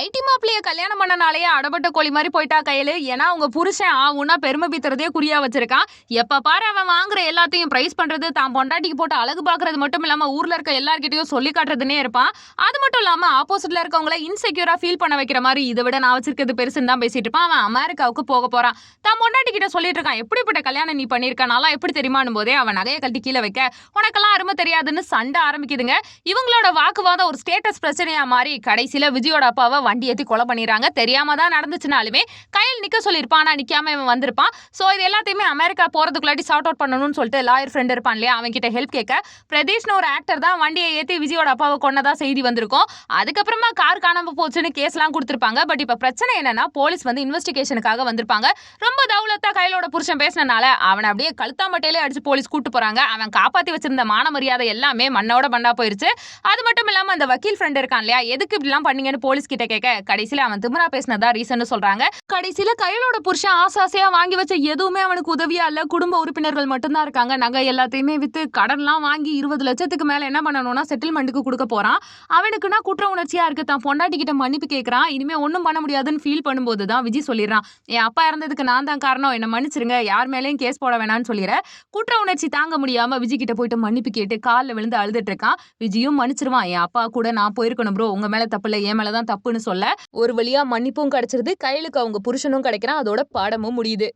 ID மாப்பிளைய கல்யாணம் பண்ணனாலேயே அடபட்ட கோழி மாதிரி போயிட்டா கையில. ஏன்னா அவங்க புருஷன் ஆகும்னா பெருமை பீத்துறதே குறியா வச்சிருக்கான். எப்ப பாரு அவன் வாங்குற எல்லாத்தையும் பிரைஸ் பண்றது தான் பொண்டாட்டிக்கு போட்டு அழகு பாக்குறது மட்டும் இல்லாம ஊர்ல இருக்க எல்லார்கிட்டயும் சொல்லி காட்டுறதுனே இருப்பான். அது மட்டும் இல்லாம ஆப்போசிட்ல இருக்கவங்கள இன்செக்யூரா ஃபீல் பண்ண வைக்கிற மாதிரி இதை விட நான் வச்சிருக்கிறது பெருசுன்னு தான் பேசிட்டு இருப்பான். அவன் அமெரிக்காவுக்கு போக போறான். தான் பொண்டாட்டி கிட்ட சொல்லிட்டு இருக்கான் எப்படிப்பட்ட கல்யாணம் நீ பண்ணிருக்க நல்லா எப்படி தெரியுமான்னு போதே அவன் நகையை கட்டி கீழே வைக்க. உனக்கெல்லாம் அருமை தெரியாதுன்னு சண்டை ஆரம்பிக்குதுங்க. இவங்களோட வாக்குவாதம் ஒரு ஸ்டேட்டஸ் பிரச்சனையா மாறி கடைசியில விஜயோட அப்பாவை வண்டி ஏற்றி கொலை பண்ணிடுறாங்க. தெரியாமல் தான் நடந்துச்சுனாலுமே கையில் நிற்க சொல்லியிருப்பான். ஆனால் நிற்காம இவன் வந்திருப்பான். ஸோ இது எல்லாத்தையுமே அமெரிக்கா போகிறதுக்குள்ளாட்டி சார்ட் அவுட் பண்ணணும்னு சொல்லிட்டு லாயர் ஃப்ரெண்ட் இருப்பான் இல்லையா? அவன் கிட்ட ஹெல்ப் கேட்க பிரதீஷ்னு ஒரு ஆக்டர் தான் வண்டியை ஏற்றி விஜயோட அப்பாவை கொண்டதாக செய்தி வந்திருக்கும். அதுக்கப்புறமா கார் காணாமல் போச்சுன்னு கேஸ்லாம் கொடுத்துருப்பாங்க. பட் இப்போ பிரச்சனை என்னன்னா போலீஸ் வந்து இன்வெஸ்டிகேஷனுக்காக வந்திருப்பாங்க. ரொம்ப தௌலத்தா கையிலோட புருஷன் பேசினனால அவனை அப்படியே கழுத்தாம்பட்டையிலே அடிச்சு போலீஸ் கூட்டு போறாங்க. அவன் காப்பாத்தி வச்சிருந்த மான மரியாதை எல்லாமே மண்ணோட மண்ணா போயிருச்சு. அது மட்டும் இல்லாம அந்த வக்கீல் ஃப்ரெண்ட் இருக்கான் இல்லையா? எதுக்கு இப்படிலாம் பண்ணீங்கன்னு போலீஸ் கிட்ட கேட்க கடைசியில அவன் திமிரா பேசினதா ரீசன் சொல்றாங்க. கடைசியில கையிலோட புருஷன் ஆசாசையா வாங்கி வச்ச எதுவுமே அவனுக்கு உதவியா இல்ல. குடும்ப உறுப்பினர்கள் மட்டும்தான் இருக்காங்க. நகை எல்லாத்தையுமே வித்து கடன்லாம் வாங்கி இருபது லட்சத்துக்கு மேல என்ன பண்ணணும்னா செட்டில்மெண்ட்டுக்கு கொடுக்க போறான். அவனுக்குன்னா குற்ற உணர்ச்சியா இருக்கு. தான் பொண்டாட்டி கிட்ட மன்னிப்பு கேட்கறான் இனிமே ஒன்றும் பண்ண முடியாதுன்னு ஃபீல் பண்ணும்போது தான் விஜய் சொல்லிடுறான். என் அப்பா இறந்ததுக்கு நான் தான் காரணம். என்ன மன்னிச்சிருங்க. யார் மேலேயும் கேஸ் போட வேணாம்னு சொல்லிடுற. குற்ற உணர்ச்சி தாங்க முடியாம விஜய் கிட்ட போயிட்டு மன்னிப்பு கேட்டு காலில் விழுந்து அழுதுட்டு இருக்கான். விஜயும் மன்னிச்சிருவான். என் அப்பா கூட நான் போயிருக்கணும் ப்ரோ உங்க மேல தப்பு இல்லை. என் மேல தான் தப்புன்னு சொல்ல. ஒரு வழியா மன்னிப்பும் கிடைச்சிருது. கையிலுக்கு அவங்க புருஷனும் கிடைக்கிறான். அதோட பாடமும் முடியுது.